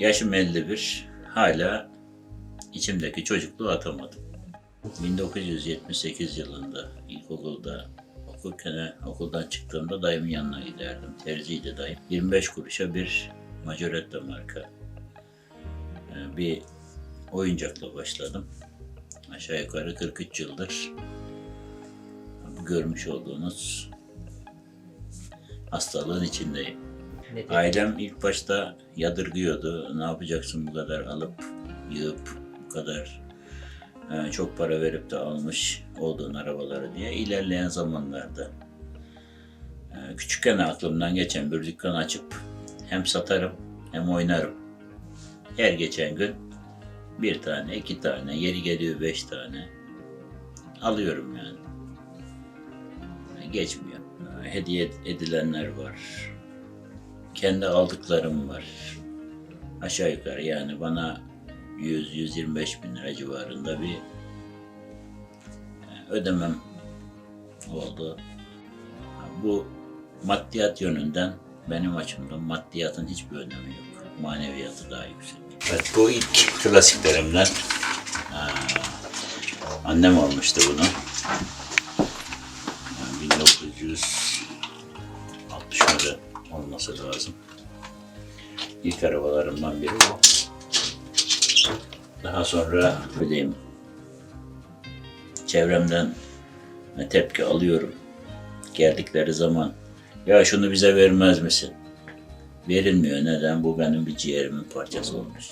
Yaşım 51. Hala içimdeki çocukluğu atamadım. 1978 yılında ilkokulda okurken okuldan çıktığımda dayımın yanına giderdim. Terziydi dayım. 25 kuruşa bir Majoretta marka e, bir oyuncakla başladım. Aşağı yukarı 43 yıldır görmüş olduğunuz hastalığın içindeyim. Ailem ilk başta yadırgıyordu. Ne yapacaksın bu kadar alıp yığıp bu kadar e, çok para verip de almış olduğun arabaları diye ilerleyen zamanlarda e, küçükken aklımdan geçen bir dükkan açıp hem satarım hem oynarım. Her geçen gün bir tane, iki tane, yeri geliyor beş tane alıyorum yani. Geçmiyor. Hediye edilenler var kendi aldıklarım var. Aşağı yukarı yani bana 100-125 bin lira civarında bir e, ödemem oldu. Bu maddiyat yönünden benim açımdan maddiyatın hiçbir önemi yok. Maneviyatı daha yüksek. Evet bu ilk klasiklerimden. Aa, annem almıştı bunu. Yani 1960'larda olması lazım. İlk arabalarımdan biri bu. Daha sonra bileyim çevremden tepki alıyorum. Geldikleri zaman ya şunu bize vermez misin? Verilmiyor. Neden? Bu benim bir ciğerimin parçası olmuş.